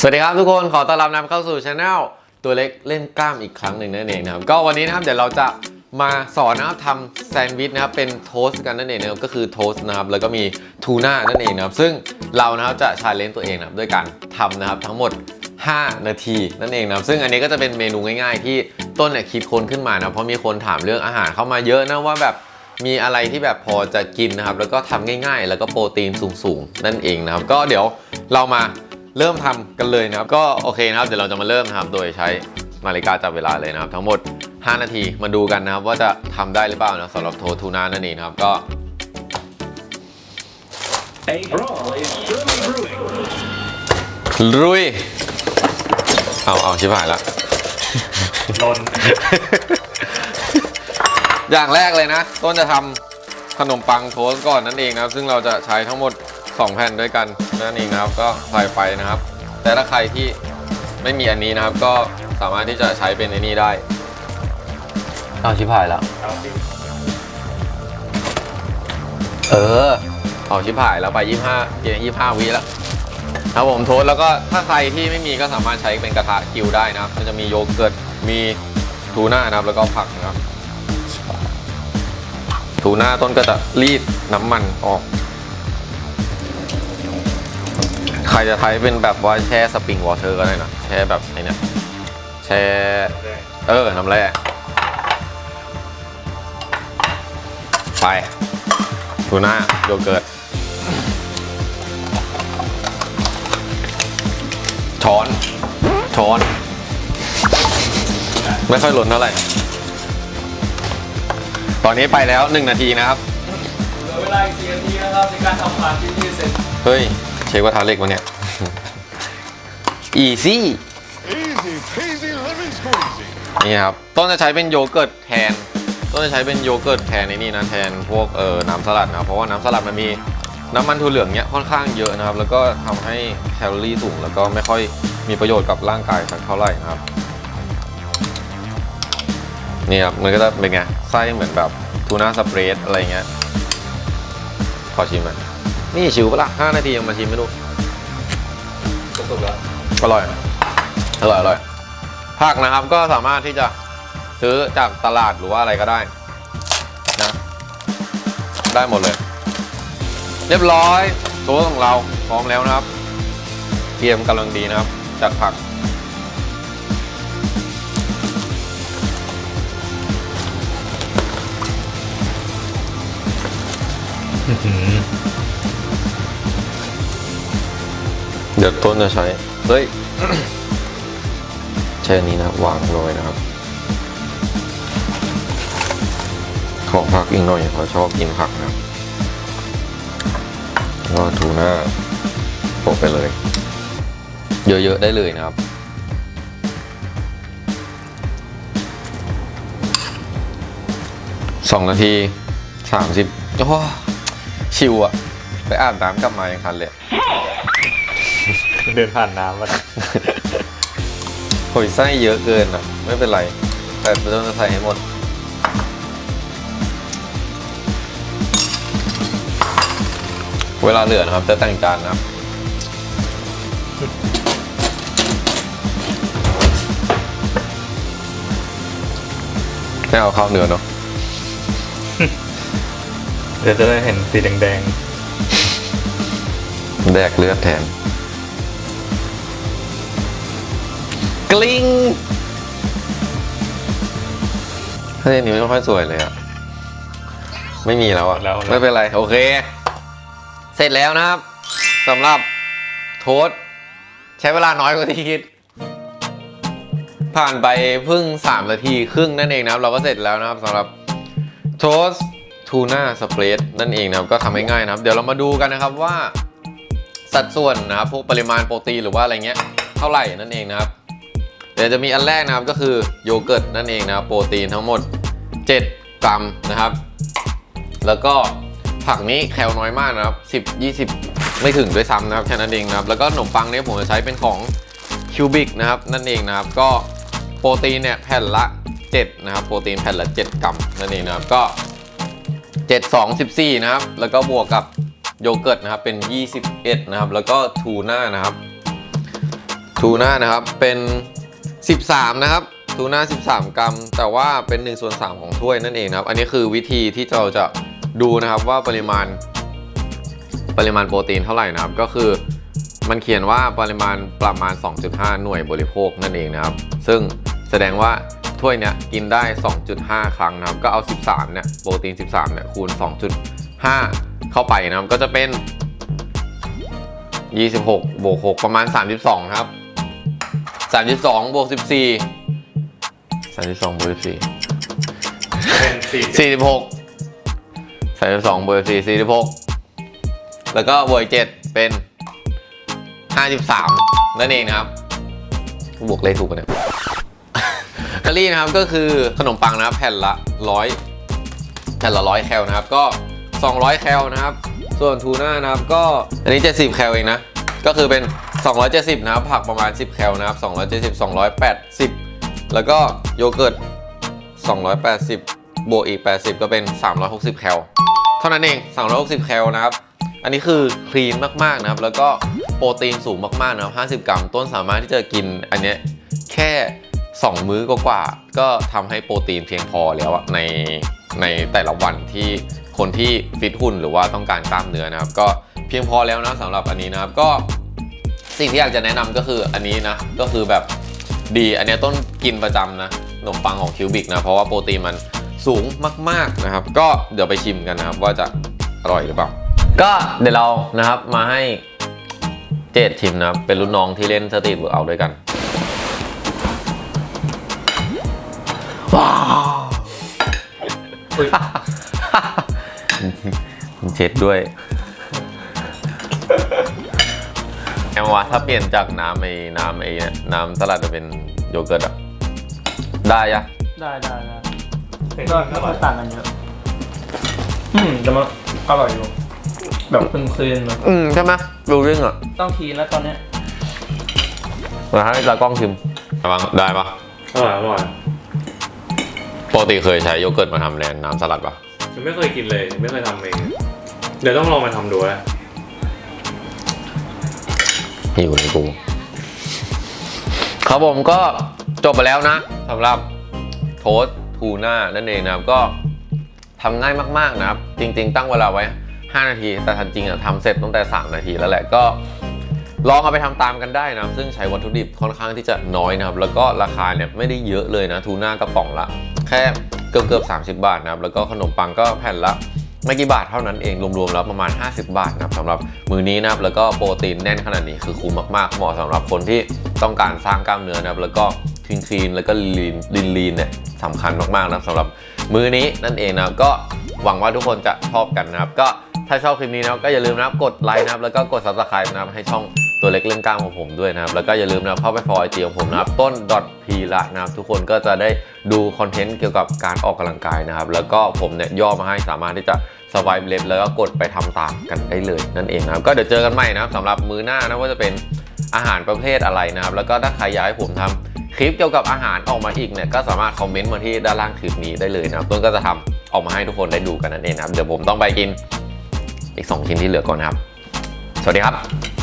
สวัสดีครับทุกคนขอต้อนรับนะเข้าสู่ช anel ตัวเล็กเล่นกล้ามอีกครั้งหนึ่งนั่นเองนะครับ ก็วันนี้นะครับเดี๋ยวเราจะมาสอนนะครับทำแซนด์วิชนะครับเป็นโทสต์กันนั่นเองนะครับก็คือโทสต์นะครับแล้วก็มีทูน่านั่นเองนะครับซึ่งเรานะครับจะชาเลนจ์ตัวเองนะครับด้วยการทำนะครับทั้งหมด 5 นาทีนั่นเองนะครับซึ่งอันนี้ก็จะเป็นเมนูง่าย ๆ ที่ต้นเนี่ยคิดค้นขึ้นมานะเพราะมีคนถามเรื่องอาหารเข้ามาเยอะนะว่าแบบมีอะไรที่แบบพอจะกินนะครับแล้วก็ทำง่าย ๆ แล้วก็โปรตีนสูงๆนั่นเองนะครับก็เดี๋ยวเรามา เริ่มทำกันเลยนะครับ ก็โอเคนะครับ เดี๋ยวเราจะมาเริ่มนะครับ โดยใช้นาฬิกาจับเวลาเลยนะครับ ทั้งหมด 5 นาทีมาดูกันนะครับ ว่าจะทำได้หรือเปล่านะสำหรับโททูน่านั่นเองนะครับก็ A brawl is surely brewing. ลุย เอาเอาชิบหายละนน อย่างแรกเลยนะ ต้นจะทำขนมปังโทสต์ก่อนนั่นเองนะครับซึ่งเราจะใช้ทั้งหมด 2 แผ่นด้วยกันนั่นเองนะครับก็ใส่ไปนะครับ แต่ถ้าใครที่ไม่มีอันนี้นะครับ ก็สามารถที่จะใช้เป็นไอ้นี่ได้เอาชิบหายแล้ว เออ เอาชิบหายแล้วไป 25เกียร์25 วิแล้วครับผมโทสต์แล้วก็ถ้าใครที่ไม่มีก็สามารถใช้เป็นกระทะกิวได้นะครับมันจะมีโยเกิร์ตมีทูน่านะครับแล้วก็ผักนะครับทูน่าต้นก็จะรีดน้ำมันออก ใครจะใช้เป็นแบบว่าแช่สปริงวอเตอร์ก็ได้นะแช่แบบไอ้เนี่ยแช่เออน้ำแร่ไปทูน่าโยเกิร์ตช้อน ช้อน ไม่ค่อยหล่นเท่าไหร่ ตอนนี้ไปแล้ว 1 นาทีนะครับเหลือเวลาอีกสี่นาทีนะครับในการทำผ่านที่นี่เสร็จ เฮ้ย เช็คว่าทาเล็กวะเนี่ย easy Easy peasy lemon squeezy. นี่ครับ ต้นจะใช้เป็นโยเกิร์ตแทน ต้นจะใช้เป็นโยเกิร์ตแทนในนี่นะแทนพวกเอ่อน้ำสลัดนะเพราะว่าน้ำสลัดมันมีน้ำมันถั่วเหลืองเนี้ยค่อนข้างเยอะนะครับ แล้วก็ทำให้แคลอรี่สูงแล้วก็ไม่ค่อยมีประโยชน์กับร่างกายสักเท่าไหร่นะครับนี่ครับมันก็จะเป็นไงไส้เหมือนแบบทูน่าสเปรดอะไรเงี้ยขอชิมหน่อย นี่ชิวปะล่ะ5นาทียังมาชิมไม่ดูสุกแล้วอร่อย อร่อย อร่อย ผักนะครับก็สามารถที่จะซื้อจากตลาดหรือว่าอะไรก็ได้นะ ได้หมดเลย เรียบร้อยตัวของเราพร้อมแล้วนะครับเกรียมกำลังดีนะครับ จากผัก เดี๋ยวต้นจะใช้ เฮ้ย ใช้อันนี้นะวางโรยนะครับ ขอผักอีกหน่อยเขาชอบกินผักนะครับก็ทูน่าโปะไปเลย เยอะๆได้เลยนะครับสองนาทีสามสิบโอ้ชิวอะไปอาบน้ำกลับมายังทันเลย เดินผ่านน้ำมาโอยไส้เยอะเกินอะ ไม่เป็นไร แต่ต้องใส่ให้หมด เวลาเหลือนะครับ จะแต่งจานนะครับ ไม่เอาข้าวเนื้อเนาะเดี๋ยวจะได้เห็นสีแดงแดกเลือดแทน กลิ้งเฮ้ยอันนี้ไม่ค่อยสวยเลยอะไม่มีแล้วอะไม่เป็นไร โอเค เสร็จแล้วนะครับสำหรับโทสต์ใช้เวลาน้อยกว่าที่คิด ผ่านไปเพิ่ง 3 นาทีครึ่งนั่นเองนะครับ เราก็เสร็จแล้วนะครับสำหรับโทสต์ทูน่าสเปรดนั่นเองนะครับ ก็ทำง่ายๆนะครับ เดี๋ยวเรามาดูกันนะครับว่า สัดส่วนนะครับพวกปริมาณโปรตีนหรือว่าอะไรเงี้ยเท่าไหร่นั่นเองนะครับ เดี๋ยวจะมีอันแรกนะครับก็คือโยเกิร์ตนั่นเองนะครับโปรตีนทั้งหมด 7 กรัมนะครับ แล้วก็ผักนี้แคลน้อยมากนะครับ 10 20 ไม่ถึงด้วยซ้ำนะครับแค่นั้นเองนะครับ แล้วก็ขนมปังเนี้ผมจะใช้เป็นของคิวบิกนะครับนั่นเองนะครับก็โปรตีนเนี่ยแผ่นละ 7 นะครับ โปรตีนแผ่นละ 7 กรัมนั่นเองนะครับก็ 7 2 14 นะครับ แล้วก็บวกกับโยเกิร์ตนะครับเป็น 21 นะครับ แล้วก็ทูน่านะครับทูน่านะครับเป็น 13 นะครับทูน่า 13 กรัม แต่ว่าเป็น1ส่วน3ของถ้วยนั่นเองนะครับ อันนี้คือวิธีที่เราจะดูนะครับว่าปริมาณ ปริมาณโปรตีนเท่าไหร่นะครับ ก็คือมันเขียนว่าปริมาณประมาณ 2.5 หน่วยบริโภคนั่นเองนะครับ ซึ่งแสดงว่าถ้วยเนี้ยกินได้ 2.5 ครั้งนะครับ ก็เอา 13 เนี่ยโปรตีน 13 เนี่ยคูณ 2.5 เข้าไปนะครับ ก็จะเป็น 26บวก6ประมาณ 32 ครับ 32บวก14 32บวก14เป็นสี่สี่สิบหกใส่สองบวกสี่สี่สิบหกแล้วก็บวกเจ็ดเป็นห้าสิบสามนั่นเองนะครับบวกเลขถูกปะเนี่ยแคลอรี่นะครับก็คือขนมปังนะครับแผ่นละร้อยแผ่นละร้อยแคลนะครับ ก็ 200 แคลนะครับ ส่วนทูน่านะครับก็อันนี้ 70 แคลเองนะ ก็คือเป็น 270 นะครับ ผักประมาณ 10 แคลนะครับ 270 280 แล้วก็โยเกิร์ต 280 บวกอีก 80 ก็เป็น 360 แคล เท่านั้นเอง 360 แคลนะครับ อันนี้คือคลีนมาก ๆ นะครับ แล้วก็โปรตีนสูงมาก ๆ นะครับ 50 กรัม ต้นสามารถที่จะกินอันเนี้ยแค่ 2 มื้อกว่าๆก็ทำให้โปรตีนเพียงพอแล้วในในแต่ละวันที่คนที่ฟิตหุ่นหรือว่าต้องการกล้ามเนื้อนะครับ ก็เพียงพอแล้วนะสำหรับอันนี้นะครับก็ สิ่งที่อยากจะแนะนำก็คืออันนี้นะ ก็คือแบบดีอันเนี้ยต้นกินประจำนะขนมปังของคิวบิกนะ เพราะว่าโปรตีนมันสูงมาก ๆนะครับ ก็เดี๋ยวไปชิมกันนะครับ ว่าจะอร่อยหรือเปล่า ก็เดี๋ยวเรานะครับมาให้เจดชิมนะครับ เป็นรุ่นน้องที่เล่นสตรีทเวิร์กเอาท์ด้วยกัน ว้าวอุ๊ยเจ็ดด้วย มว่าถ้าเปลี่ยนจากน้ำไอ้น้ำไอ้เนี่ยน้ำสลัดจะเป็นโยเกิร์ตอะได้ยะได้ได้ได้เป็นก็อร่ก็อยต่างกันเยอะ อืมแต่มันอร่อยอยู่ แบบคลึงคลีนๆนะอืมใช่ไหมดูเรื่องอะต้องทีแล้วตอนเนี้ยมาให้ตากล้องชิมได้ปะได้ปะอร่อยอร่อยปกติเคยใช้โยเกิร์ตมาทำแทนน้ำสลัดปะฉันไม่เคยกินเลย ไม่เคยทำเอง เดี๋ยวต้องลองมาทำดูแล้ว หิวเลยกูครับผมก็จบไปแล้วนะสำหรับโทสทูน่านั่นเองนะครับก็ทำง่ายมากๆนะครับ จริง ๆ ตั้งเวลาไว้ 5 นาที แต่ทันจริงอะทำเสร็จตั้งแต่ 3 นาทีแล้วแหละก็ลองเอาไปทำตามกันได้นะซึ่งใช้วัตถุดิบค่อนข้างที่จะน้อยนะครับ แล้วก็ราคาเนี่ยไม่ได้เยอะเลยนะ ทูน่ากระป๋องละ แค่เกือบเกือบๆ30บาทนะครับ แล้วก็ขนมปังก็แผ่นละ ไม่กี่บาทเท่านั้นเองรวมๆแล้วประมาณ 50 บาทนะครับสำหรับมือนี้นะครับแล้วก็โปรตีนแน่นขนาดนี้คือคุ้มมากๆเหมาะสำหรับคนที่ต้องการสร้างกล้ามเนื้อนะครับแล้วก็คลีนคลีนแล้วก็ลีนลีนลีนเนี่ยสำคัญมากๆนะครับสำหรับมือนี้นั่นเองนะครับก็หวังว่าทุกคนจะชอบกันนะครับ ก็ถ้าชอบคลิปนี้นะครับก็อย่าลืมนะครับกดไลค์นะครับแล้วก็กด subscribe นะครับให้ช่อง ตัวเล็กเรื่องกล้ามของผมด้วยนะครับ แล้วก็อย่าลืมนะเข้าไปฟอลไอจีของผมนะครับ ต้นพีละนะครับ ทุกคนก็จะได้ดูคอนเทนต์เกี่ยวกับการออกกำลังกายนะครับ แล้วก็ผมเนี่ยย่อมาให้สามารถที่จะสวายเล็บแล้วก็กดไปทำตามกันได้เลยนั่นเองนะครับ ก็เดี๋ยวเจอกันใหม่นะครับสำหรับมือหน้านะว่าจะเป็นอาหารประเภทอะไรนะครับ แล้วก็ถ้าใครอยากให้ผมทำคลิปเกี่ยวกับอาหารออกมาอีกเนี่ยก็สามารถคอมเมนต์มาที่ด้านล่างคลิปนี้ได้เลยนะครับต้นก็จะทำออกมาให้ทุกคนได้ดูกันนั่นเองนะครับเดี๋ยวผมต้องไปกินอีกสองชิ้นที่เหลือก่อนนะครับ สวัสดีครับ